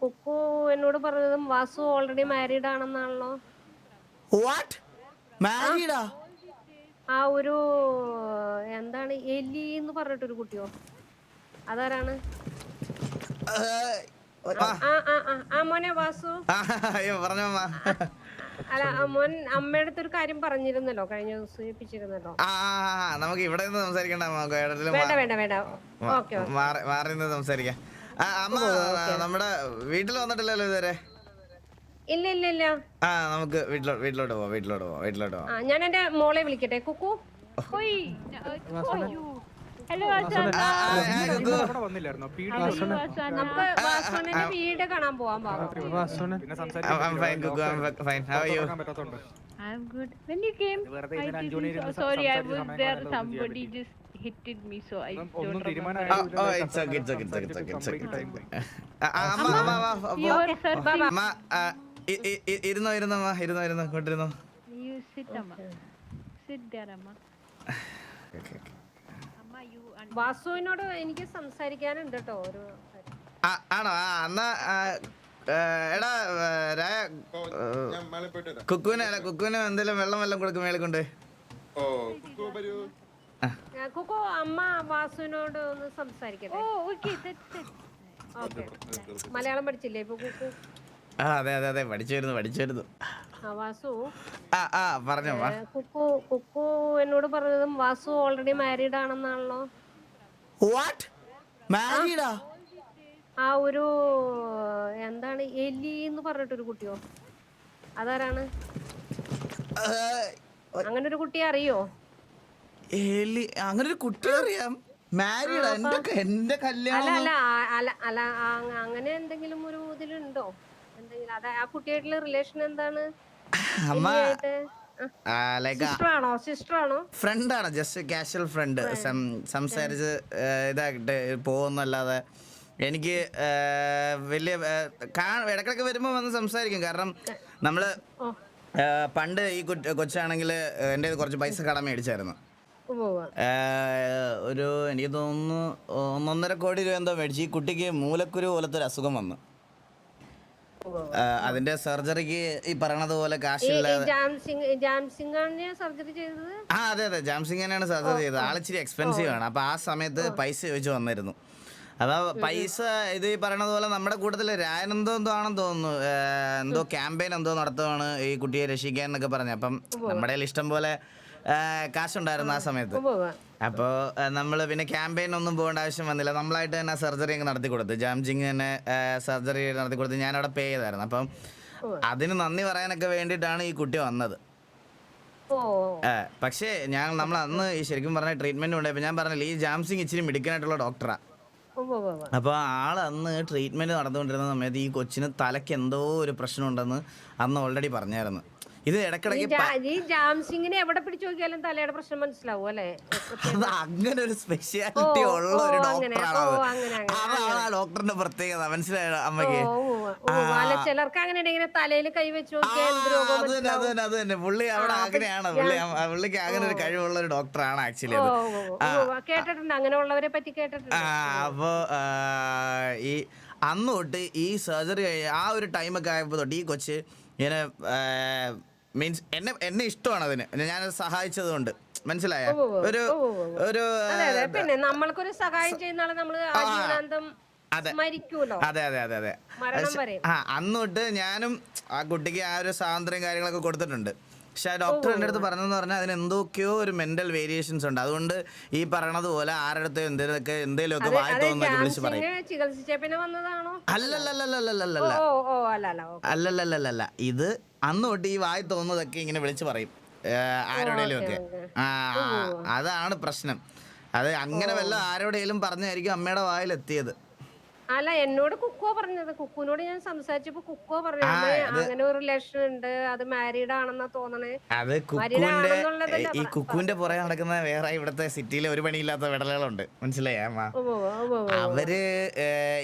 കുക്കു എന്നോട് പറഞ്ഞതും Vasu already married ആണെന്നാണല്ലോ. വാട്ട് മാരീഡാ ആ? ഒരു എന്താണ് എലി എന്ന് പറഞ്ഞിട്ടൊരു കുട്ടിയോ? അതാരാണ്? അല്ല മോൻ അമ്മയുടെ ഒരു കാര്യം പറഞ്ഞിരുന്നല്ലോ കഴിഞ്ഞ ദിവസം സൂചിപ്പിച്ചിരുന്നല്ലോ നമുക്ക് ഇവിടെ നിന്ന് സംസാരിക്കണ്ട വേണ്ട വേണ്ട വേണ്ട. ഓക്കെ മാറി നിന്ന് സംസാരിക്കാം. അമ്മ നമ്മുടെ വീട്ടിൽ വന്നിട്ടില്ലല്ലോ ഇതുവരെ? ഇല്ല ഇല്ല ഇല്ല. ആ നമുക്ക് വീട്ടിലോട്ട് വീട്ടിലോട്ട് പോവാം വീട്ടിലോട്ട് പോവാം വീട്ടിലോട്ട് പോവാം. ആ ഞാൻ എന്റെ മോളെ വിളിക്കട്ടെ. കുക്കു. Asana? നമുക്ക് വീട് കാണാൻ പോവാൻ പാവം പിന്നെ I'm- I'm fine, Kukku, I'm fine. Me so I ഒന്നും- don't ഒന്നും remember. തീരുമാനമായി it's okay, it's okay, it's okay, it's okay, it's okay, it's okay. ആ, ആ, അമ്മ അമ്മ വാ, വാ, വാ. Your searching. അമ്മ ആ, ഇ- ഇ- ഇ- ഇരുന്നോ ഇരുന്നോ അമ്മ ഇരുന്നോ ഇരുന്നോ കൊണ്ടിരുന്നോ You sit, Amma. Sit there, Amma. Amma, you. And വാസുവിനോട് എനിക്ക് സംസാരിക്കാനുണ്ട് കേട്ടോ ഒരു ആണോ ആ എന്നാ എടാ കുക്കുവിനെ കുക്കുവിന് എന്തെങ്കിലും വെള്ളം വെള്ളം കൊടുക്കും മേളിക്കൊണ്ട് ഓ കുക്കു അമ്മ വാസുവിനോട് ഒന്ന് സംസാരിക്കട്ടെ? oh, okay, ഓക്കെ മലയാളം പഠിച്ചില്ലേ ഇപ്പൊ കുക്കു? ആ അതെ അതെ അതെ പഠിച്ചിരുന്നു പഠിച്ചിരുന്നു വാസു. ആ ആ പറഞ്ഞോ കുക്കു കുക്കു എന്നോട് പറഞ്ഞതും വാസു ഓൾറെഡി മാരീഡ് ആണെന്നാണല്ലോ. വാട്ട് മാരീഡാ ആ? ഒരു എന്താണ് എലി എന്ന് പറഞ്ഞിട്ടൊരു കുട്ടിയോ? അതാരാണ്? അങ്ങനെ ഒരു കുട്ടിയെ അറിയോ? എലി അങ്ങനെ ഒരു കുട്ടി അറിയാം മാരീഡ് എന്റെ എന്റെ കല്യാണം അല്ല അല്ല അല്ല അങ്ങനെ എന്തെങ്കിലും ഒരു ഇതിലുണ്ടോ? എന്തെങ്കിലും അതെ ആ കുട്ടിയായിട്ടുള്ള റിലേഷൻ എന്താണ്? അമ്മ ഫ്രണ്ടാണ് ജസ്റ്റ് കാഷ്വൽ ഫ്രണ്ട് സംസാരിച്ച് ഏ, ഇതാക്കിട്ട് പോകുന്നല്ലാതെ എനിക്ക് വലിയ ഇടക്കിടക്ക് വരുമ്പോ വരുമ്പോൾ വന്ന് സംസാരിക്കും. കാരണം നമ്മൾ പണ്ട് ഈ കൊച്ചാണെങ്കിൽ എന്റെ കുറച്ച് പൈസ കടം മേടിച്ചായിരുന്നു. ഒരു എനിക്ക് തോന്നുന്നു ഒന്നൊന്നര കോടി രൂപ എന്തോ മേടിച്ചു ഈ കുട്ടിക്ക് മൂലക്കുരു പോലത്തെ ഒരു അസുഖം വന്നു. അതിന്റെ സർജറിക്ക് ഈ പറയണത് പോലെ കാശില്ലാതെ ആ അതെ അതെ ജാംസിംഗ് തന്നെയാണ് സർജറി ചെയ്തത്. ആളിച്ചിരി എക്സ്പെൻസീവ് ആണ്. അപ്പൊ ആ സമയത്ത് പൈസ ചോദിച്ചു വന്നിരുന്നു. അപ്പൊ പൈസ ഇത് ഈ പറയണത് പോലെ നമ്മുടെ കൂട്ടത്തിൽ രായനെന്തോ എന്തോ ആണെന്ന് തോന്നുന്നു. എന്തോ ക്യാമ്പയിൻ എന്തോ നടത്തുവാണ് ഈ കുട്ടിയെ രക്ഷിക്കാൻ എന്നൊക്കെ പറഞ്ഞു. അപ്പം നമ്മുടെ ഇഷ്ടം പോലെ കാശുണ്ടായിരുന്നു ആ സമയത്ത്. അപ്പോൾ നമ്മൾ പിന്നെ ക്യാമ്പയിൻ ഒന്നും പോകേണ്ട ആവശ്യം വന്നില്ല. നമ്മളായിട്ട് തന്നെ സർജറി അങ്ങ് നടത്തി കൊടുത്തു. ജാംജിങ് തന്നെ സർജറി നടത്തി കൊടുത്ത്. ഞാൻ അവിടെ പേ ചെയ്തായിരുന്നു. അപ്പം അതിന് നന്ദി പറയാനൊക്കെ വേണ്ടിയിട്ടാണ് ഈ കുട്ടി വന്നത്. പക്ഷേ ഞാൻ നമ്മൾ അന്ന് ഈ ശരിക്കും പറഞ്ഞ ട്രീറ്റ്മെന്റ് ഉണ്ടായപ്പോൾ ഞാൻ പറഞ്ഞില്ല ഈ ജാംസിങ് ഇച്ചിരി മിടുക്കനായിട്ടുള്ള ഡോക്ടറാ. അപ്പോൾ ആൾ അന്ന് ട്രീറ്റ്മെന്റ് നടന്നുകൊണ്ടിരുന്ന സമയത്ത് ഈ കൊച്ചിന് തലയ്ക്ക് എന്തോ ഒരു പ്രശ്നം ഉണ്ടെന്ന് അന്ന് ഓൾറെഡി പറഞ്ഞായിരുന്നു. ഇത് ഇടക്കിടക്ക് ജാംസിങ്ങിനെ എവിടെ പിടിച്ചു നോക്കിയാലും തലയുടെ പ്രശ്നം മനസ്സിലാവും അല്ലേ? അത് അങ്ങനെ ഒരു സ്പെഷ്യാലിറ്റി ഉള്ള ഒരു ഡോക്ടറാണ് അതാണ് ആ ഡോക്ടറിന്റെ പ്രത്യേകത. മനസ്സിലായ അമ്മയ്ക്ക്. ചിലർക്ക് അങ്ങനെ ഇങ്ങനെ തലയിൽ കൈ വെച്ച് ആ, നോക്കിയാൽ എന്ത് രോഗം അത് തന്നെ അത് തന്നെ അത് തന്നെ. പുള്ളി അവിടെ അങ്ങനെയാണ്. പുള്ളി പുള്ളിക്ക് അങ്ങനെ ഒരു കഴിവുള്ള ഒരു ഡോക്ടറാണ് ആക്ച്വലി അത്. കേട്ടിട്ടുണ്ട്. അങ്ങനെയുള്ളവരെ പറ്റി കേട്ടിട്ടുണ്ട്. അപ്പോ ഈ അന്ന് തൊട്ട് ഈ സർജറി ആ ഒരു ടൈമൊക്കെ ആയപ്പോൾ തൊട്ട് ഈ കൊച്ച് ഇങ്ങനെ മീൻസ് എന്നെ എന്നെ ഇഷ്ടമാണ് അതിന്. ഞാൻ സഹായിച്ചത് കൊണ്ട് മനസ്സിലായ? ഒരു ഒരു പിന്നെ നമ്മൾക്കൊരു സഹായം ചെയ്യുന്ന ആളെ നമ്മൾ ആജീവനാന്തം അതെ. അതെ അതെ അതെ അതെ. ആ അന്ന് തൊട്ട് ഞാനും ആ കുട്ടിക്ക് ആ ഒരു സ്വാതന്ത്ര്യം കാര്യങ്ങളൊക്കെ കൊടുത്തിട്ടുണ്ട്. പക്ഷെ ഡോക്ടർ എന്റെ അടുത്ത് പറഞ്ഞതെന്ന് പറഞ്ഞാൽ അതിന് എന്തൊക്കെയോ ഒരു മെന്റൽ വേരിയേഷൻസ് ഉണ്ട്. അതുകൊണ്ട് ഈ പറയണത് പോലെ ആരുടെ എന്തെങ്കിലുമൊക്കെ എന്തെങ്കിലുമൊക്കെ വായി തോന്നുന്നു തോന്നുന്നൊക്കെ വിളിച്ച് പറയും. അല്ലല്ലല്ലല്ലല്ല. ഇത് അന്ന് തൊട്ട് ഈ വായി തോന്നുന്നതൊക്കെ ഇങ്ങനെ വിളിച്ച് പറയും. ആരോടേലും ഒക്കെ ആ, അതാണ് പ്രശ്നം. അത് അങ്ങനെ വല്ല ആരോടേലും പറഞ്ഞായിരിക്കും അമ്മയുടെ വായിൽ എത്തിയത് അല്ല എന്നോട് കുക്കോ പറഞ്ഞത്. കുക്കുവിനോട് ഞാൻ സംസാരിച്ചപ്പോ കുക്കോ പറഞ്ഞു "അമ്മേ, അങ്ങനെ ഒരു റിലേഷൻ ഉണ്ട്. അത് മാരീഡ് ആണെന്നാ തോന്നണേ. അത് കുക്കുവിന്റെ ആണെന്നുള്ളതല്ല ഈ കുക്കുവിന്റെ പുറകെ നടക്കുന്ന വേറെ ഇവിടത്തെ സിറ്റിയിലെ ഒരു പണിയില്ലാത്ത വിടലുകളുണ്ട്. മനസ്സിലായി അമ്മ. അവർ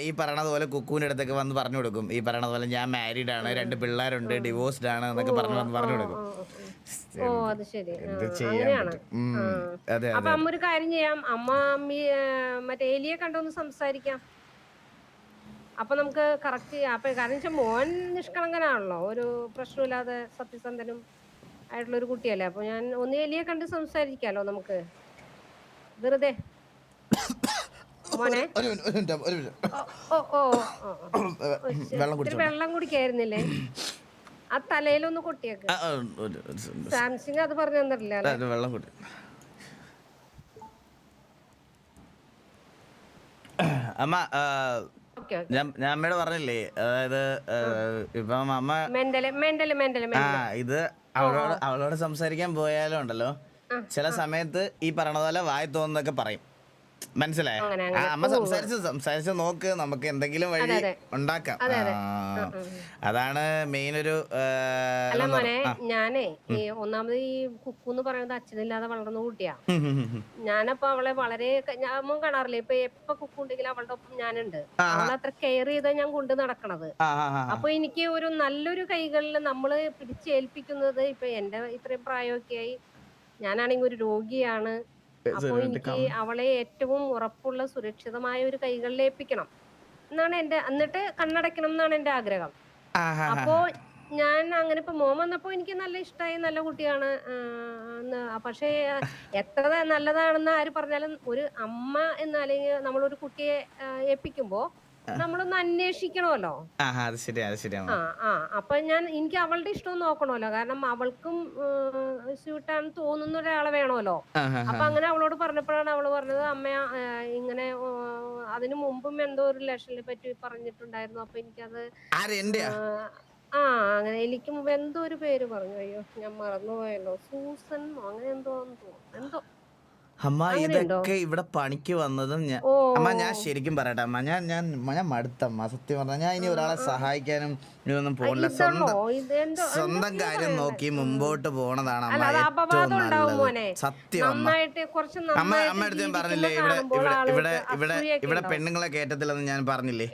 ഈ പറയണത് പോലെ കുക്കുവിന്റെ അടുത്തൊക്കെ വന്ന് പറഞ്ഞു കൊടുക്കും. ഈ പറയണത് പോലെ ഞാൻ മാരീഡ് ആണ് രണ്ട് പിള്ളേരുണ്ട് ഡിവോഴ്സ്ഡ് ആണ് എന്നൊക്കെ പറഞ്ഞു വന്ന് പറഞ്ഞു കൊടുക്കും. ഓ അത് ശരി. ആ, എന്ത് ചെയ്യാൻ അങ്ങനെയാണ്. പറ്റും. ഉം, അതെ അപ്പൊ അതെ. അമ്മ ഒരു കാര്യം ചെയ്യാം. അമ്മ അമ്മി മറ്റേ എലിയെ കണ്ടൊന്ന് സംസാരിക്കാം. അപ്പൊ നമുക്ക് കറക്റ്റ് അപ്പൊ കാരണം വെച്ചാൽ മോൻ നിഷ്കളങ്കനാണല്ലോ. ഒരു പ്രശ്നമില്ലാതെ സത്യസന്ധനും ആയിട്ടുള്ള ഒരു കുട്ടിയല്ലേ. അപ്പൊ ഞാൻ ഒന്ന് എലിയെ കണ്ട് സംസാരിക്കാലോ നമുക്ക്. വെറുതെ. മോനെ. ഓ. വെള്ളം കുടിക്കായിരുന്നില്ലേ? ആ തലയിലൊന്ന് കൊട്ടിയേക്ക്. സാംസങ് അത് പറഞ്ഞു തന്നിട്ടില്ല വെള്ളം അമ്മ ഞാൻ അമ്മയോട് പറഞ്ഞില്ലേ അതായത് ഇപ്പം അമ്മ ആ ഇത് അവളോട് അവളോട് സംസാരിക്കാൻ പോയാലും ഉണ്ടല്ലോ. ചില സമയത്ത് ഈ പറയണ പോലെ വായി തോന്നുന്നതൊക്കെ പറയും. മനസ്സിലായോ? അമ്മ സംസാരിച്ച് സംസാരിച്ച് നോക്ക് നമുക്ക് എന്തെങ്കിലും വഴി ഉണ്ടാക്കാം. അതാണ് മെയിൻ ഒരു അല്ല മോനെ ഞാനേ ഈ ഒന്നാമത് ഈ കുക്കു എന്ന് പറയുന്നത് അച്ഛനില്ലാതെ വളർന്ന കുട്ടിയാ. ഞാനപ്പോ അവളെ വളരെ അമ്മ കാണാറില്ലേ? ഇപ്പൊ എപ്പൊ കുക്കു ഉണ്ടെങ്കിലും അവളുടെ ഒപ്പം ഞാനുണ്ട്. അവളെ അത്ര കെയർ ചെയ്താ ഞാൻ കൊണ്ട് നടക്കണത്. അപ്പൊ എനിക്ക് ഒരു നല്ലൊരു കൈകളിൽ നമ്മൾ പിടിച്ചേൽപ്പിക്കുന്നത് ഇപ്പൊ എന്റെ ഇത്രയും പ്രായമൊക്കെ ആയി. ഞാനാണെങ്കിൽ ഒരു രോഗിയാണ്. അപ്പൊ എനിക്ക് അവളെ ഏറ്റവും ഉറപ്പുള്ള സുരക്ഷിതമായ ഒരു കൈകളിൽ ഏൽപ്പിക്കണം എന്നാണ് എന്റെ എന്നിട്ട് കണ്ണടയ്ക്കണം എന്നാണ് എന്റെ ആഗ്രഹം. അപ്പോ ഞാൻ അങ്ങനെ ഇപ്പൊ മോൻ വന്നപ്പോ എനിക്ക് നല്ല ഇഷ്ടമായി നല്ല കുട്ടിയാണ് പക്ഷേ എത്ര നല്ലതാണെന്ന് ആര് പറഞ്ഞാലും ഒരു അമ്മ എന്ന അല്ലെങ്കിൽ നമ്മളൊരു കുട്ടിയെ ഏൽപ്പിക്കുമ്പോ നമ്മളൊന്ന് അന്വേഷിക്കണമല്ലോ. അത് ശരിയാ അത് ശരി ആ ആ. അപ്പൊ ഞാൻ എനിക്ക് അവളുടെ ഇഷ്ടം നോക്കണമല്ലോ. കാരണം അവൾക്കും സ്യൂട്ടാണ് തോന്നുന്ന ഒരാളെ വേണമല്ലോ. അപ്പൊ അങ്ങനെ അവളോട് പറഞ്ഞപ്പോഴാണ് അവൾ പറഞ്ഞത് അമ്മ ഇങ്ങനെ അതിനു മുമ്പും എന്തോ ഒരു റിലേഷനെ പറ്റി പറഞ്ഞിട്ടുണ്ടായിരുന്നു. അപ്പൊ എനിക്കത് ആര് എന്റെയാ? ആ, ആ അങ്ങനെ എനിക്ക് മുമ്പ് എന്തോ ഒരു പേര് പറഞ്ഞു. അയ്യോ ഞാൻ മറന്നുപോയല്ലോ. സൂസൻ അങ്ങനെ എന്തോ ആണെന്ന് തോന്നുന്നു. എന്തോ. അമ്മ ഇതൊക്കെ ഇവിടെ പണിക്ക് വന്നതും ഞാൻ അമ്മ ഞാൻ ശരിക്കും പറയട്ടെ അമ്മ ഞാൻ ഞാൻ ഞാൻ മടുത്തമ്മ സത്യം പറഞ്ഞാൽ ഞാൻ ഇനി ഒരാളെ സഹായിക്കാനും ഇതൊന്നും ഇതുള്ളോ സ്വന്തം സ്വന്തം കാര്യം നോക്കി മുമ്പോട്ട് പോണതാണ് അമ്മ ഏറ്റവും നല്ലത്. സത്യം അമ്മ. അമ്മ എടുത്ത് അമ്മ അടുത്ത് ഞാൻ പറഞ്ഞില്ലേ ഇവിടെ ഇവിടെ ഇവിടെ ഇവിടെ. പെണ്ണുങ്ങളെ കയറ്റത്തില്ലെന്ന് ഞാൻ പറഞ്ഞില്ലേ?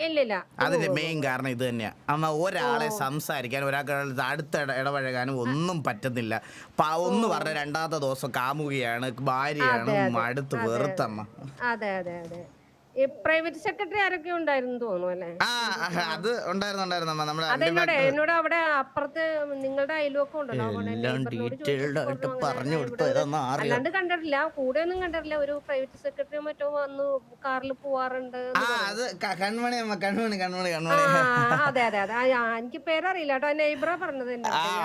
അതിന്റെ മെയിൻ കാരണം ഇത് തന്നെയാ. അമ്മ ഒരാളെ സംസാരിക്കാനും ഒരാൾക്ക് അടുത്ത ഇട- ഇടപഴകാനും ഒന്നും പറ്റുന്നില്ല ഒന്ന് പറഞ്ഞ രണ്ടാമത്തെ ദിവസം കാമുകയാണ് ഭാര്യയാണ് മടുത്ത് വെറുത്തമ്മ. അതെ അതെ അതെ. പ്രൈവറ്റ് സെക്രട്ടറി ആരൊക്കെ ഉണ്ടായിരുന്നു തോന്നുന്നു അല്ലേ? ആ ആ, അത് ഉണ്ടായിരുന്നു ഉണ്ടായിരുന്നു അമ്മ. നമ്മുടെ അതെന്നോട് എന്നോട് അവിടെ അപ്പുറത്ത് നിങ്ങളുടെ അയൽവക്കം ഉണ്ടല്ലോ പറഞ്ഞു കൊടുത്തു? അല്ലാണ്ട് കണ്ടിട്ടില്ല. കൂടെ ഒന്നും കണ്ടിട്ടില്ല. ഒരു പ്രൈവറ്റ് സെക്രട്ടറി മറ്റോ വന്ന് കാറിൽ പോവാറുണ്ട് ആ അത് ക- കൺമണി അമ്മ കൺമണി കൺമണി കൺമണി. അതെ അതെ അതെ. എനിക്ക് പേരറിയില്ല കേട്ടോ. നെയ്ബറാ പറഞ്ഞത്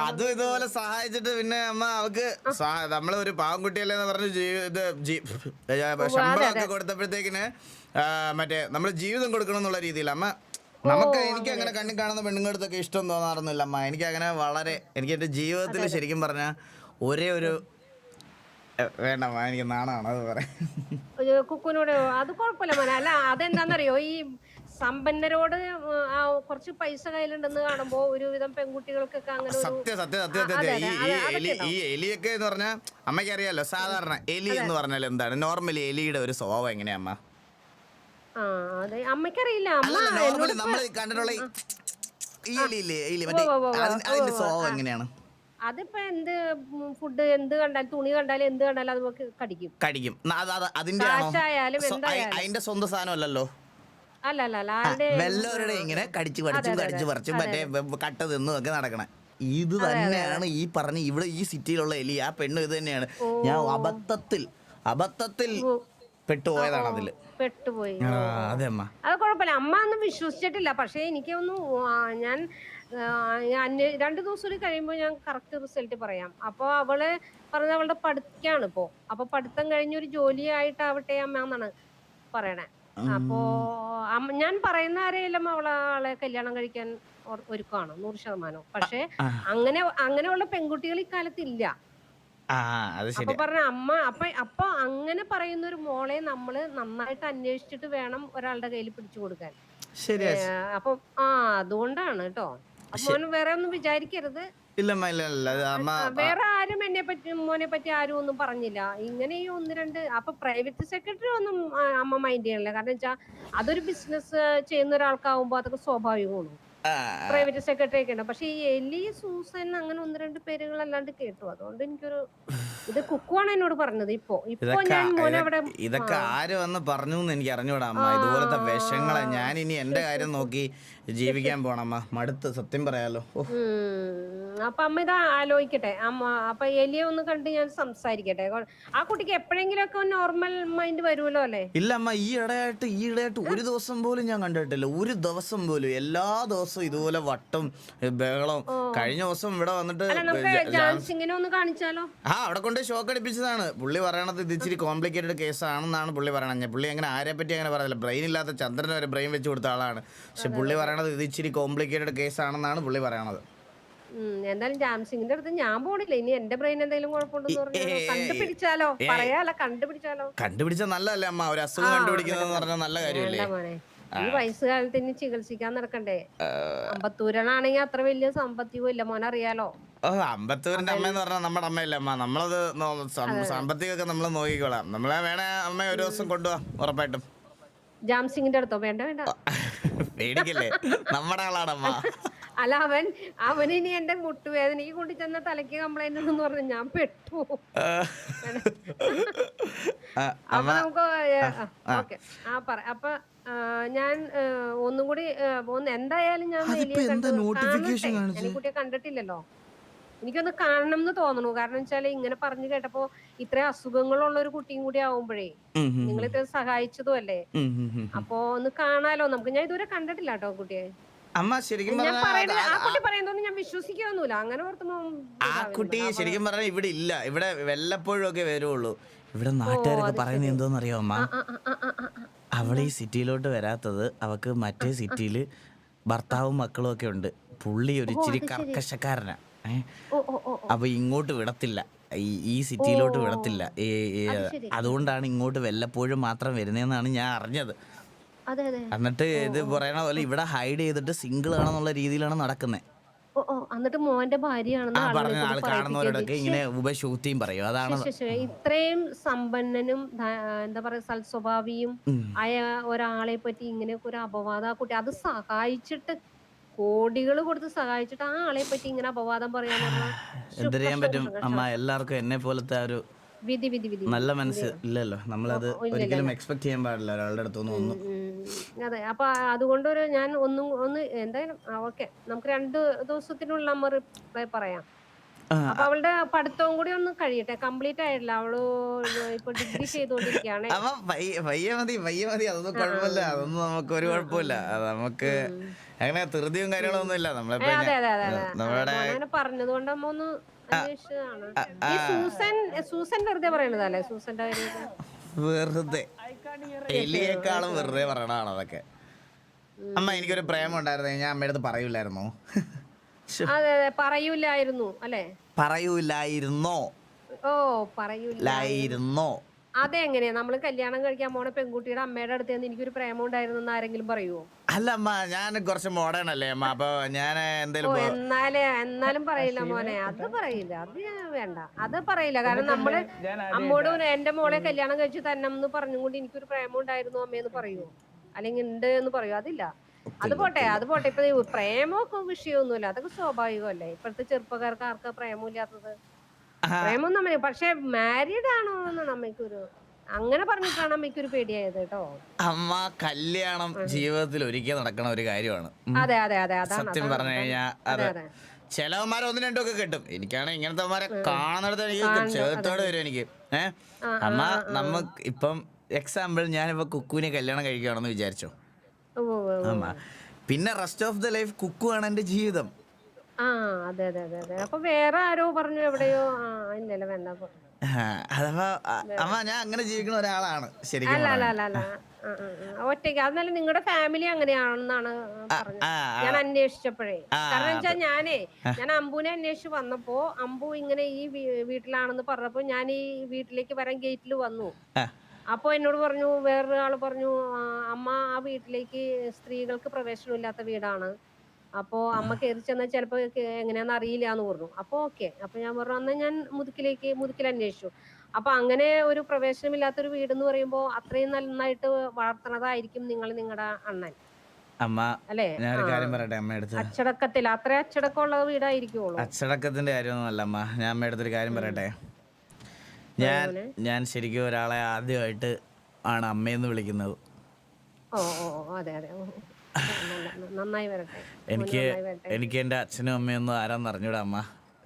അതും ഇതുപോലെ സഹായിച്ചിട്ട് പിന്നെ അമ്മ അവക്ക് നമ്മൾ ഒരു പാവംകുട്ടിയല്ലേ എന്ന് പറഞ്ഞ് ഇത് ശമ്പളമൊക്കെ കൊടുത്തപ്പോഴത്തേക്കിന് മറ്റേ നമ്മുടെ ജീവിതം കൊടുക്കണം എന്നുള്ള രീതിയിൽ അമ്മ നമുക്ക് എനിക്ക് അങ്ങനെ കണ്ണി കാണുന്ന പെണ്ണുങ്ങളടുത്തൊക്കെ ഇഷ്ടം തോന്നാറൊന്നുമില്ല അമ്മ. എനിക്ക് അങ്ങനെ വളരെ എനിക്ക് എന്റെ ജീവിതത്തിൽ ശരിക്കും പറഞ്ഞ ഒരേ ഒരു വേണ്ട എനിക്ക് നാണാണ് അത് പറയാം. കുക്കുനോട് അത് കുഴപ്പമില്ല മോനെ. അല്ല അതെന്താന്നറിയോ? ഈ സമ്പന്നരോട് ആ കുറച്ച് പൈസ കയ്യിലുണ്ടെന്ന് കാണുമ്പോ ഒരുവിധം പെൺകുട്ടികൾക്കൊക്കെ അങ്ങനെ സത്യ സത്യം സത്യം സത്യം. ഈ എലി ഈ എലിയൊക്കെ എന്ന് പറഞ്ഞാൽ അമ്മയ്ക്ക് അറിയാലോ സാധാരണ എലി എന്ന് പറഞ്ഞാൽ എന്താണ്? നോർമലി എലിയുടെ ഒരു സ്വഭാവം എങ്ങനെയാ അമ്മ? ആ അതെ. അമ്മയ്ക്കറിയില്ല. അമ്മ എന്നോട് നമ്മൾ കണ്ടിട്ടുള്ള അതിന്റെ സ്വഭാവം എങ്ങനെയാണ്? അതിപ്പോ എന്ത് ഫുഡ് എന്ത് കണ്ടാലും തുണി കണ്ടാലും എന്ത് കണ്ടാലും അത് കടിക്കും. കടിക്കും. അതിന്റെ അതിന്റെ സ്വന്തം സാധനം അല്ലല്ലോ വെല്ലവരുടെ ഇങ്ങനെ കടിച്ചു കടിച്ചു കടിച്ചു പറിച്ചു മറ്റേ കട്ട തിന്നും ഒക്കെ നടക്കണേ. ഇത് തന്നെയാണ് ഈ പറഞ്ഞ ഇവിടെ ഈ സിറ്റിയിലുള്ള എലി ആ പെണ്ണും ഇത് തന്നെയാണ്. ഞാൻ അബദ്ധത്തിൽ അബദ്ധത്തിൽ പെട്ടുപോയതാണ് അതിൽ. പെട്ടുപോയി. ആ, അതെ അമ്മ. അത് കുഴപ്പമില്ല. അമ്മ ഒന്നും വിശ്വസിച്ചിട്ടില്ല. പക്ഷേ എനിക്ക് ഒന്ന് ഞാൻ ആ, ഞാൻ അന്വേ- രണ്ട് ദിവസം കൂടി കഴിയുമ്പോൾ ഞാൻ കറക്റ്റ് റിസൾട്ട് പറയാം. അപ്പോൾ അവൾ പറഞ്ഞ അവളുടെ പഠിക്കാണ് ഇപ്പോ. അപ്പൊ പഠിത്തം കഴിഞ്ഞൊരു ജോലിയായിട്ടാവട്ടെ അമ്മ എന്നാണ് പറയണേ. അപ്പോ അമ്മ ഞാൻ പറയുന്ന ആരെയെല്ലാം അവളെ ആളെ കല്യാണം കഴിക്കാൻ ഒ- ഒരുക്കമാണ് നൂറ് ശതമാനം പക്ഷേ ആ. അങ്ങനെ അങ്ങനെയുള്ള പെൺകുട്ടികൾ ഇക്കാലത്ത് ഇല്ല. ആ അത് അപ്പൊ പറഞ്ഞ അമ്മ അപ്പൊ അപ്പൊ അങ്ങനെ പറയുന്ന ഒരു മോളെ നമ്മൾ നന്നായിട്ട് അന്വേഷിച്ചിട്ട് വേണം ഒരാളുടെ കയ്യിൽ പിടിച്ചു കൊടുക്കാൻ. ശരിയാ. അപ്പൊ ആ അതുകൊണ്ടാണ് കേട്ടോ. അപ്പൊ മോന് വേറെ ഒന്നും വിചാരിക്കരുത്. ഇല്ലമ്മ ഇല്ല അമ്മ ആ, വേറെ ആരും എന്നെ പറ്റി മോനെ പറ്റി ആരും ഒന്നും പറഞ്ഞില്ല. ഇങ്ങനെ ഈ ഒന്ന് രണ്ട് അപ്പൊ പ്രൈവറ്റ് സെക്രട്ടറി ഒന്നും ആ, അമ്മ മൈൻഡ് ചെയ്യണില്ല. കാരണം അതൊരു ബിസിനസ് ചെയ്യുന്ന ഒരാൾക്കാവുമ്പോ അതൊക്കെ സ്വാഭാവികമാണ്. പ്രൈവറ്റ് സെക്രട്ടറി ഒക്കെ ഉണ്ട് പക്ഷെ ഈ എലി സൂസൻ അങ്ങനെ ഒന്ന് രണ്ട് പേരുകൾ അല്ലാണ്ട് കേട്ടു. അതുകൊണ്ട് എനിക്കൊരു ഇത് കുക്കുവാണ് എന്നോട് പറഞ്ഞത് ഇപ്പൊ. ഇപ്പൊ ഇതൊക്കെ ഞാൻ മോനെ അവിടെ ഇതൊക്കെ ആര് വന്ന് പറഞ്ഞു എന്ന് എനിക്ക് അറിഞ്ഞൂടാ അമ്മ. ഇതുപോലത്തെ വിഷങ്ങളെ. ഞാൻ ഇനി എന്റെ കാര്യം നോക്കി ജീവിക്കാൻ പോണമ്മ. മടുത്ത് സത്യം പറയാലോ. അപ്പൊ അമ്മ ഇതാ ആലോചിക്കട്ടെ. അമ്മ അപ്പൊ എലിയെ ഒന്ന് കണ്ട് ഞാൻ സംസാരിക്കട്ടെ. ആ കുട്ടിക്ക് എപ്പോഴെങ്കിലും ഒക്കെ നോർമൽ മൈൻഡ് വരുമല്ലോ അല്ലേ? ഇല്ല അമ്മ ഈ ഇടയായിട്ട് ഈ ഇടയായിട്ട് ഒരു ദിവസം പോലും ഞാൻ കണ്ടിട്ടില്ല. ഒരു ദിവസം പോലും. എല്ലാ ദിവസവും ഇതുപോലെ വട്ടം ബഹളം കഴിഞ്ഞ ദിവസം ഇവിടെ വന്നിട്ട് ഒന്ന് കാണിച്ചാലോ? ആ അവിടെ കൊണ്ട് ഷോക്ക് അടിപ്പിച്ചതാണ്. പുള്ളി പറയണത് ഇത് ഇച്ചിരി കോംപ്ലിക്കേറ്റഡ് കേസ് ആണെന്നാണ് പുള്ളി പറയണത്. പുള്ളി അങ്ങനെ ആരെ പറ്റി അങ്ങനെ പറയില്ല ബ്രെയിൻ ഇല്ലാത്ത ചന്ദ്രനെ വരെ ബ്രെയിൻ വെച്ച് കൊടുത്ത ആളാണ്. പക്ഷെ പുള്ളി പറയണത് ഇത് ഇച്ചിരി കോംപ്ലിക്കേറ്റഡ് കേസാണെന്നാണ് പുള്ളി പറയണത്. എന്തായാലും ജാംസിങ്ങിന്റെ അടുത്ത് ഞാൻ പോണില്ല. ഇനി എന്റെ ബ്രെയിൻ എന്തെങ്കിലും കുഴപ്പമുണ്ടെന്ന് ഏ, കണ്ടുപിടിച്ചാലോ? പറയാല കണ്ടുപിടിച്ചാലോ? കണ്ടുപിടിച്ച നല്ലതല്ല അമ്മ? ഒരു അസുഖം കണ്ടുപിടിക്കുന്നത് പറഞ്ഞാൽ നല്ല കാര്യമല്ലേ? ഈ വയസ്സുകാലത്ത് ഇനി ചികിത്സിക്കാൻ നടക്കണ്ടേ? അമ്പത്തൂരനാണെങ്കിൽ അത്ര വലിയ സാമ്പത്തികവും ഇല്ല. മോനെ അറിയാലോ? അമ്പത്തൂരിന്റെ അമ്മ എന്ന് പറഞ്ഞാൽ നമ്മുടെ അമ്മയല്ല അമ്മ? നമ്മളത് സാമ്പത്തികമൊക്കെ നമ്മൾ നോക്കിക്കോളാം. നമ്മളെ വേണേ അമ്മ ഒരു ദിവസം കൊണ്ടുപോവാ ഉറപ്പായിട്ടും. ജാംസിങ്ങിന്റെ അടുത്തോ? വേണ്ട വേണ്ട. പേടിക്കല്ലേ? നമ്മുടെ ആളാണമ്മ. അല്ല അവൻ അവൻ ഇനി എന്റെ മുട്ടുവേദനയ്ക്ക് കൊണ്ട് ചെന്ന തലയ്ക്ക് കംപ്ലൈന്റ് എന്ന് പറഞ്ഞു ഞാൻ പെട്ടു. അപ്പൊ നമുക്ക് ഓക്കെ. ആ പറ. അപ്പൊ ഞാൻ ഒന്നും കൂടി എന്തായാലും ഞാൻ കണ്ടിട്ടില്ലല്ലോ. എനിക്കൊന്ന് കാണണം എന്ന് തോന്നുന്നു കാരണം വെച്ചാൽ ഇങ്ങനെ പറഞ്ഞു കേട്ടപ്പോ ഇത്രയും അസുഖങ്ങളുള്ള ഒരു കുട്ടിയും കൂടി ആവുമ്പോഴേ നിങ്ങൾ ഇത്ര സഹായിച്ചതും അല്ലേ അപ്പോ ഒന്ന് കാണാലോ നമുക്ക്. ഞാൻ ഇതുവരെ കണ്ടിട്ടില്ല കേട്ടോ കുട്ടിയെ. അമ്മ ശരിക്കും ആ കുട്ടി ശരിക്കും പറഞ്ഞാൽ ഇവിടെ ഇല്ല. ഇവിടെ വല്ലപ്പോഴും ഒക്കെ വരുള്ളൂ. ഇവിടെ നാട്ടുകാരൊക്കെ പറയുന്നത് എന്തോന്നറിയോ അമ്മ? അവൾ ഈ സിറ്റിയിലോട്ട് വരാത്തത് അവക്ക് മറ്റേ സിറ്റിയിൽ ഭർത്താവും മക്കളും ഒക്കെ ഉണ്ട്. പുള്ളി ഒരു ഇച്ചിരി കർക്കശക്കാരനാ ഏ ഓ ഓ ഓ അപ്പൊ ഇങ്ങോട്ട് വിടത്തില്ല. ഈ ഈ സിറ്റിയിലോട്ട് വിടത്തില്ല. ഈ ഈ അതുകൊണ്ടാണ് ഇങ്ങോട്ട് വല്ലപ്പോഴും മാത്രം വരുന്നതെന്നാണ് ഞാൻ അറിഞ്ഞത്. അതെ അതെ. എന്നിട്ട് ഇത് പറയണ പോലെ ഇവിടെ ഹൈഡ് ചെയ്തിട്ട് സിംഗിൾ ആണെന്നുള്ള രീതിയിലാണ് നടക്കുന്നത് ഓ ഓ. എന്നിട്ട് മോന്റെ ഭാര്യയാണെന്ന് ആ ആളുകളെ പറഞ്ഞ ആൾ കാണുന്നവരോടൊക്കെ ഇങ്ങനെ ഉപശൂത്തിയും പറയും. അതാണ് ശ്ശെ, ശ്ശെ, ഇത്രയും സമ്പന്നനും ധ- എന്താ പറയാ സൽസ്വഭാവിയും. ആയ ഒരാളെ പറ്റി ഇങ്ങനെയൊക്കെ ഒരു അപവാദ ആ കുട്ടി അത് സഹായിച്ചിട്ട് കോടികൾ കൊടുത്ത് സഹായിച്ചിട്ട് ആ ആളെ പറ്റി ഇങ്ങനെ അപവാദം പറയാൻ എന്ത് ചെയ്യാൻ പറ്റും? അമ്മ എല്ലാവർക്കും എന്നെ പോലത്തെ ഒരു വിധി വിധി വിധി. നല്ല മനസ്സ് ഇല്ലല്ലോ. നമ്മളത് ഒരിക്കലും എക്സ്പെക്ട് ചെയ്യാൻ പാടില്ല. ഒരാളുടെ അടുത്തൊന്നും ഒന്നും. അതെ. അപ്പൊ അതുകൊണ്ടൊരു ഞാൻ ഒന്നും ഒന്ന് എന്തായാലും ഓക്കെ. നമുക്ക് രണ്ട് ദിവസത്തിനുള്ള നമ്മ റിപ്ലൈ പറയാം. അപ്പൊ അവളുടെ പഠിത്തവും കൂടി ഒന്ന് കഴിയട്ടെ. കംപ്ലീറ്റ് ആയിട്ടില്ല. അവൾ ഇപ്പൊ ഡിഗ്രി ചെയ്തോണ്ടിരിക്കുകയാണ്. അവ പയ്യ പയ്യെ മതി പയ്യെ മതി. അതൊന്നും കുഴപ്പമില്ല. അതൊന്നും നമുക്ക് ഒരു കുഴപ്പമില്ല. അത് നമുക്ക് അങ്ങനെ ധൃതിയും കാര്യങ്ങളൊന്നും ഇല്ല. നമ്മളിപ്പോ അതെ അതെ അതെ അതെ. നമ്മുടെ അങ്ങനെ പറഞ്ഞത് കൊണ്ട് അമ്മ ഒന്ന് അന്വേഷിച്ചതാണ്. ഈ സൂസൻ സൂസൻ വെറുതെ പറയണതല്ലേ? സൂസന്റെ കാര്യം വെറുതെ. എലിയേക്കാളും വെറുതെ പറയണതാണ് അതൊക്കെ അമ്മ എനിക്കൊരു പ്രേമം ഉണ്ടായിരുന്നു ഞാൻ അമ്മയുടെ അടുത്ത് പറയൂലായിരുന്നോ? അതെ അതെ പറയൂലായിരുന്നു അല്ലെ? പറയൂലായിരുന്നോ? ഓ പറയൂലായിരുന്നോ. അതെ അതെങ്ങനെയാ നമ്മൾ കല്യാണം കഴിക്കാൻ പോണ പെൺകുട്ടിയുടെ അമ്മയുടെ അടുത്ത് നിന്ന് എനിക്കൊരു പ്രേമം ഉണ്ടായിരുന്നു എന്ന് ആരെങ്കിലും പറയുവോ? അല്ല അമ്മ ഞാൻ കുറച്ച് മോഡേൺ അല്ലേ അമ്മ? അപ്പൊ ഞാൻ എന്നാലേ എന്നാലും പറയില്ല മോനെ. അത് പറയില്ല അത് ഞാൻ വേണ്ട. അത് പറയില്ല. കാരണം നമ്മൾ അമ്മോട് എന്റെ മോളെ കല്യാണം കഴിച്ച് തന്നെ എന്ന് പറഞ്ഞുകൊണ്ട് എനിക്കൊരു പ്രേമം ഉണ്ടായിരുന്നു അമ്മയെന്ന് പറയുമോ അല്ലെങ്കിൽ ഉണ്ട് എന്ന് പറയുവോ അതില്ല. അത് പോട്ടെ അത് പോട്ടെ. ഇപ്പൊ ഈ പ്രേമമൊക്കെ വിഷയമൊന്നുമില്ല അതൊക്കെ സ്വാഭാവികമല്ലേ? ഇപ്പോഴത്തെ ചെറുപ്പക്കാർക്ക് ആർക്കാ പ്രേമമില്ലാത്തത്? പ്രേമം നമ്മൾ പക്ഷെ മാരീഡ് ആണോ എന്നാണ് അമ്മയ്ക്കൊരു അങ്ങനെ പറഞ്ഞിട്ടാണ് അമ്മയ്ക്കൊരു പേടിയായത് കേട്ടോ. അമ്മ കല്യാണം ജീവിതത്തിൽ ഒരിക്കൽ നടക്കണ ഒരു കാര്യമാണ്. അതെ അതെ അതെ. അതാണ് സത്യം പറഞ്ഞു കഴിഞ്ഞാൽ അതെ അത് അതെ. ചിലവന്മാരെ ഒന്ന് രണ്ടും ഒക്കെ കിട്ടും. എനിക്കാണ് ഇങ്ങനത്തെമാരെ കാണുന്നിടത്ത് എനിക്ക് ചേർത്തോടെ വരും എനിക്ക്. ഏഹ് അമ്മ നമുക്ക് ഇപ്പം എക്സാമ്പിൾ ഞാനിപ്പോ കുക്കുവിനെ കല്യാണം കഴിക്കുകയാണെന്ന് വിചാരിച്ചോ? അമ്മ പിന്നെ റെസ്റ്റ് ഓഫ് ദ ലൈഫ് കുക്കുവാണ് എന്റെ ജീവിതം. ആ അതെ അതെ അതെ അതെ. അപ്പൊ വേറെ ആരോ പറഞ്ഞു എവിടെയോ. ആ ഇല്ലല്ല വേണ്ട പോ. ആ, അഥവാ അമ്മ ഞാൻ അങ്ങനെ ജീവിക്കുന്ന ഒരാളാണ് ശരിക്കും അല്ല അല്ല പറഞ്ഞാൽ. അല്ല അല്ല. ആ, ആ, ആ. ഒറ്റയ്ക്ക്. അതല്ല നിങ്ങളുടെ ഫാമിലി അങ്ങനെയാണെന്നാണ് പറഞ്ഞത്. ആ, ആ, ഞാൻ അന്വേഷിച്ചപ്പോഴേ. ആ, കാരണം വെച്ചാൽ ഞാനേ ഞാൻ അമ്പുവിനെ അന്വേഷിച്ച് വന്നപ്പോ അമ്പു ഇങ്ങനെ ഈ വീ- വീട്ടിലാണെന്ന് പറഞ്ഞപ്പോ ഞാൻ ഈ വീട്ടിലേക്ക് വരാൻ ഗേറ്റിൽ വന്നു. ആ. അപ്പൊ എന്നോട് പറഞ്ഞു വേറൊരാൾ പറഞ്ഞു അമ്മ ആ വീട്ടിലേക്ക് സ്ത്രീകൾക്ക് പ്രവേശനമില്ലാത്ത വീടാണ്. അപ്പോൾ അമ്മ കയറി ചെന്നാൽ ചിലപ്പോൾ എങ്ങനെയാണെന്ന് അറിയില്ല എന്ന് പറഞ്ഞു. അപ്പോൾ ഓക്കെ. അപ്പോൾ ഞാൻ പറഞ്ഞു അന്ന് ഞാൻ മുതുക്കിലേക്ക് മുതുക്കിൽ അന്വേഷിച്ചു. അപ്പോൾ അങ്ങനെ ഒരു പ്രവേശനമില്ലാത്തൊരു വീട് എന്ന് പറയുമ്പോൾ അത്രയും നന്നായിട്ട് വളർത്തണതായിരിക്കും നിങ്ങൾ നിങ്ങളുടെ അണ്ണൻ. അമ്മ ഞാനൊരു. കാര്യം പറയട്ടെ അച്ചടക്കത്തിൽ അത്ര അച്ചടക്കമുള്ള വീടായിരിക്കുള്ളൂ അച്ചടക്കത്തിന്റെ കാര്യമൊന്നുമല്ല അമ്മ. ഞാൻ അമ്മയുടെ അടുത്തൊരു കാര്യം പറയട്ടെ? ഞാൻ ഞാൻ ശരിക്കും ഒരാളെ ആദ്യമായിട്ട് ആണ് അമ്മയെന്ന് വിളിക്കുന്നത്. ഓ അതെ അതെ. നന്നായി വരട്ടെ. എനിക്ക് എനിക്ക് എന്റെ അച്ഛനും അമ്മയൊന്നും ആരാന്ന് അറിഞ്ഞൂടാ അമ്മ.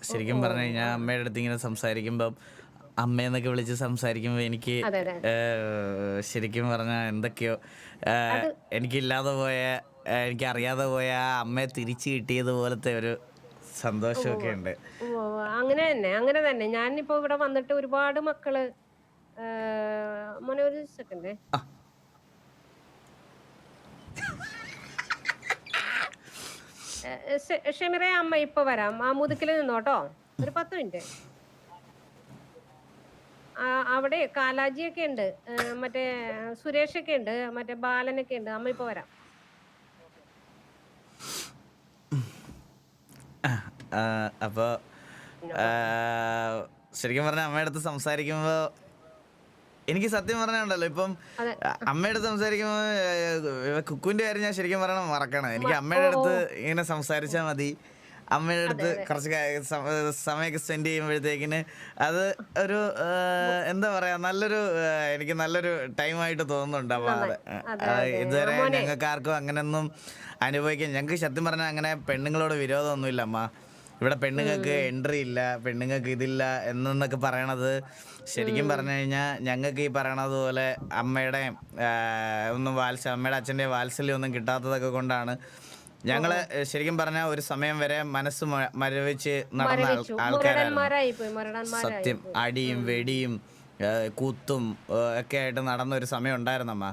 ശരിക്കും പറഞ്ഞു കഴിഞ്ഞാൽ അമ്മയുടെ അടുത്ത് ഇങ്ങനെ സംസാരിക്കുമ്പം അമ്മയെന്നൊക്കെ വിളിച്ച് സംസാരിക്കുമ്പോൾ എനിക്ക് ശരിക്കും പറഞ്ഞാൽ എന്തൊക്കെയോ എനിക്കില്ലാതെ പോയ എനിക്കറിയാതെ പോയ അമ്മയെ തിരിച്ചു കിട്ടിയത് പോലത്തെ ഒരു സന്തോഷമൊക്കെ ഉണ്ട്. ഓ, അങ്ങനെ തന്നെ അങ്ങനെ തന്നെ. ഞാനിപ്പോ ഇവിടെ വന്നിട്ട് ഒരുപാട് മക്കൾ ആ, മോനെ ഒരു സെക്കൻഡ് ഷെമിറെ അമ്മ ഇപ്പൊ വരാം. ആ മുതുക്കിൽ നിന്നോട്ടോ ഒരു പത്ത് മിനിറ്റ്. ആ, അവിടെ കാലാജിയൊക്കെ ഉണ്ട്. ഏ, മറ്റേ സുരേഷൊക്കെ ഉണ്ട്. മറ്റേ ബാലനൊക്കെ ഉണ്ട്. അമ്മ ഇപ്പൊ വരാം. അപ്പോൾ ശരിക്കും പറഞ്ഞ അമ്മയുടെ അടുത്ത് സംസാരിക്കുമ്പോൾ എനിക്ക് സത്യം പറഞ്ഞുണ്ടല്ലോ ഇപ്പം. അമ്മയുടെ അടുത്ത് സംസാരിക്കുമ്പോൾ കുക്കുവിന്റെ കാര്യം ഞാൻ ശരിക്കും പറയണം മറക്കണം. എനിക്ക് അമ്മയുടെ അടുത്ത് ഇങ്ങനെ സംസാരിച്ചാൽ മതി. അമ്മയുടെ അടുത്ത് കുറച്ച് സമയമൊക്കെ സ്പെൻഡ് ചെയ്യുമ്പോഴത്തേക്കിന് അത് ഒരു എന്താ പറയാ നല്ലൊരു എനിക്ക് നല്ലൊരു ടൈമായിട്ട് തോന്നുന്നുണ്ട് അപ്പൊ അത്. ഇതുവരെ ഞങ്ങൾക്ക് ആർക്കും അങ്ങനെയൊന്നും അനുഭവിക്കാൻ ഞങ്ങൾക്ക് സത്യം പറഞ്ഞാൽ അങ്ങനെ പെണ്ണുങ്ങളോട് വിരോധമൊന്നുമില്ല അമ്മ. ഇവിടെ പെണ്ണുങ്ങൾക്ക് എൻട്രി ഇല്ല പെണ്ണുങ്ങൾക്ക് ഇതില്ല എന്നൊക്കെ പറയണത്. ശരിക്കും പറഞ്ഞു കഴിഞ്ഞാൽ ഞങ്ങൾക്ക് ഈ പറയണത് പോലെ അമ്മയുടെ ഒന്നും വാത്സ അമ്മയുടെ അച്ഛന്റെ വാത്സല്യം ഒന്നും കിട്ടാത്തതൊക്കെ കൊണ്ടാണ്. ഞങ്ങൾ ശരിക്കും പറഞ്ഞ ഒരു സമയം വരെ മനസ്സ് മരവിച്ച് നടന്ന ആൾക്കാരാണ് ആൾക്കാരായിരുന്നു. സത്യം. അടിയും വെടിയും കൂത്തും ഒക്കെ ആയിട്ട് നടന്ന ഒരു സമയം ഉണ്ടായിരുന്നമ്മ.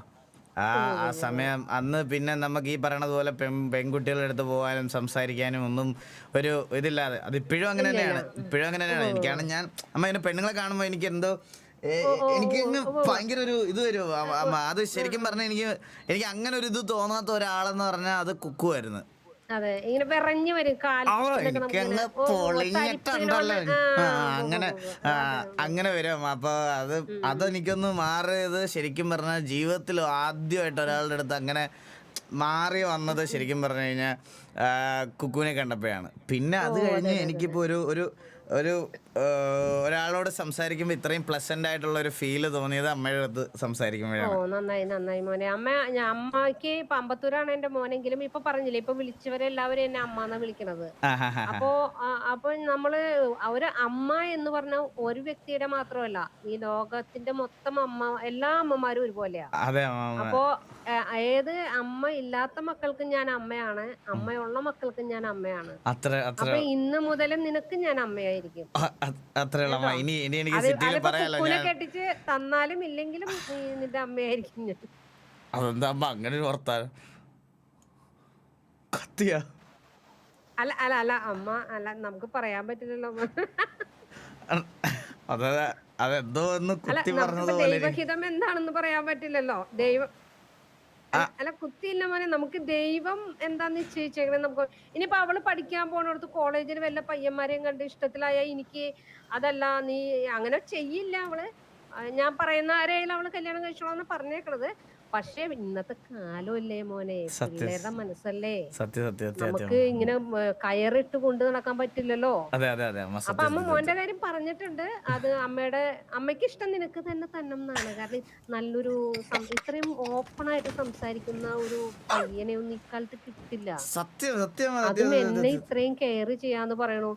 ആ ആ സമയം അന്ന് പിന്നെ നമുക്ക് ഈ പറയണത് പോലെ പെൺ പെൺകുട്ടികളുടെ അടുത്ത് പോകാനും സംസാരിക്കാനും ഒന്നും ഒരു ഇതില്ലാതെ. അത് ഇപ്പോഴും അങ്ങനെ തന്നെയാണ്. ഇപ്പോഴും അങ്ങനെ തന്നെയാണ്. എനിക്കാണ് ഞാൻ അമ്മ ഇങ്ങനെ പെണ്ണുങ്ങളെ കാണുമ്പോൾ എനിക്ക് എന്തോ എനിക്ക് ഭയങ്കര ഒരു ഇത് വരും. അത് ശരിക്കും പറഞ്ഞാൽ എനിക്ക് എനിക്ക് അങ്ങനെ ഒരു ഇത് തോന്നാത്ത ഒരാളെന്ന് പറഞ്ഞാൽ അത് കുക്കുമായിരുന്നു അതെ ഇങ്ങനെ വിറഞ്ഞു വരും എനിക്കങ്ങ് പൊളിഞ്ഞിട്ടുണ്ടല്ലോ അങ്ങനെ അങ്ങനെ വരും. അപ്പൊ അത് അതെനിക്കൊന്ന് മാറിയത് ശരിക്കും പറഞ്ഞാൽ ജീവിതത്തിൽ ആദ്യമായിട്ട് ഒരാളുടെ അടുത്ത് അങ്ങനെ മാറി വന്നത് ശരിക്കും പറഞ്ഞു കഴിഞ്ഞാൽ കുക്കുവിനെ കണ്ടപ്പോഴാണ്. പിന്നെ അത് കഴിഞ്ഞ് എനിക്കിപ്പോ ഒരു ഒരു ഒരു ഒരാളോട് സംസാരിക്കുമ്പോൾ ഇത്രയും പ്ലസന്റ് ആയിട്ടുള്ള ഒരു ഫീൽ തോന്നിയത് അമ്മയുടെ അടുത്ത് ഓ സംസാരിക്കുമ്പോഴാണ്. നന്നായി നന്നായി മോനെ. അമ്മ ഞാൻ അമ്മയ്ക്ക് പമ്പത്തൂരാണ് എന്റെ മോനെങ്കിലും ഇപ്പൊ പറഞ്ഞില്ലേ ഇപ്പൊ വിളിച്ചവരെല്ലാവരും എന്നെ അമ്മ എന്നാ വിളിക്കണത്. അപ്പോ അപ്പൊ നമ്മൾ ഒരു അമ്മ എന്ന് പറഞ്ഞ ഒരു വ്യക്തിയുടെ മാത്രമല്ല ഈ ലോകത്തിന്റെ മൊത്തം അമ്മ എല്ലാ അമ്മമാരും ഒരുപോലെയാ. അതെ അപ്പോ ഏത് അമ്മ ഇല്ലാത്ത മക്കൾക്കും ഞാൻ അമ്മയാണ് അമ്മയുള്ള മക്കൾക്കും ഞാൻ അമ്മയാണ്. അപ്പൊ ഇന്ന് മുതൽ നിനക്ക് ഞാൻ അമ്മയായിരിക്കും. അ- അ- അത്രയുള്ള ഇനി ഇനി എനിക്ക് സിറ്റിയിൽ പറയാലോ ഞാൻ. കെട്ടിച്ച് തന്നാലും ഇല്ലെങ്കിലും നിന്റെ അമ്മയായിരിക്കും ഞാൻ. അതെന്താ അമ്മ? അങ്ങനെ ഒരു വർത്താനം. കത്തിയ. അല്ല അല്ല അല്ല അമ്മ അല്ല നമുക്ക് പറയാൻ പറ്റില്ലല്ലോ. അമ്മ. അതെ അതെന്തോ ഒന്ന് കുത്തി പറഞ്ഞതുപോലെ ദൈവഹിതം എന്താണെന്ന് പറയാൻ പറ്റില്ലല്ലോ. ദൈവം അല്ല, കുത്തിയില്ല മോനെ. നമുക്ക് ദൈവം എന്താ നിശ്ചയിച്ചേക്കണേ നമുക്ക്. ഇനിയിപ്പോ അവൾ പഠിക്കാൻ പോണടുത്ത് കോളേജിൽ വല്ല പയ്യന്മാരെയും കണ്ട് ഇഷ്ടത്തിലായ എനിക്ക് അതല്ല നീ അങ്ങനെ ചെയ്യില്ല അവൾ. ഞാൻ പറയുന്ന ആരെയും അവൾ കല്യാണം കഴിച്ചോളാന്ന് പറഞ്ഞേക്കണത്. പക്ഷെ ഇന്നത്തെ കാലമല്ലേ മോനെ? സത്യം. പിള്ളേരുടെ മനസ്സല്ലേ? സത്യം സത്യം സത്യം നമുക്ക് ഇങ്ങനെ കയറിട്ട് കൊണ്ടു നടക്കാൻ പറ്റില്ലല്ലോ? അതെ അതെ അതെ അമ്മ അപ്പൊ സത്യം അമ്മ സത്യം, മോന്റെ കാര്യം പറഞ്ഞിട്ടുണ്ട്. അത് അമ്മയുടെ അമ്മയ്ക്ക് ഇഷ്ടം നിനക്ക് തന്നെ തന്നെ എന്നാണ്. കാരണം നല്ലൊരു സം- ഇത്രയും ഓപ്പൺ ആയിട്ട് സംസാരിക്കുന്ന ഒരു പയ്യനെ ഒന്നും ഇക്കാലത്ത് കിട്ടില്ല. സത്യം സത്യം അതും എന്നെ ഇത്രയും കെയർ ചെയ്യാന്ന് പറയണു.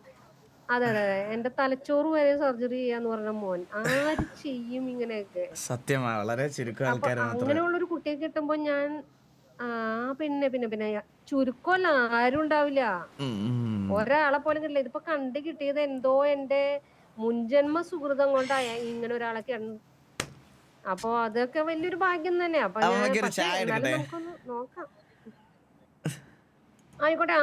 അതെ അതെ അതെ. എന്റെ തലച്ചോറ് വരെ സർജറി ചെയ്യാന്ന് പറഞ്ഞ മോൻ. ആര് ചെയ്യും ഇങ്ങനെയൊക്കെ? സത്യമാ വളരെ ചുരുക്കം അപ്പൊ ആൾക്കാർ മാത്രമേ അങ്ങനെയുള്ളൊരു കുട്ടിയെ കിട്ടുമ്പോ ഞാൻ ആ പിന്നെ പിന്നെ പിന്നെ ചുരുക്കമല്ല ആരും ഉണ്ടാവില്ല. ഉം, ഉം. ഒരാളെ പോലും കിട്ടില്ല. ഇതിപ്പോ കണ്ടു കിട്ടിയത് എന്തോ എന്റെ മുൻജന്മ സുഹൃതം കൊണ്ടായ ഇങ്ങനെ ഒരാളെ കണ്ട്. അപ്പൊ അതൊക്കെ വലിയൊരു ഭാഗ്യം തന്നെയാ. അപ്പൊ ഞാൻ അമ്മയ്ക്കൊരു പക്ഷേ ചായ എന്നാലും എടുക്കട്ടെ? നമുക്കൊന്ന് നോക്കാം. ആയിക്കോട്ടെ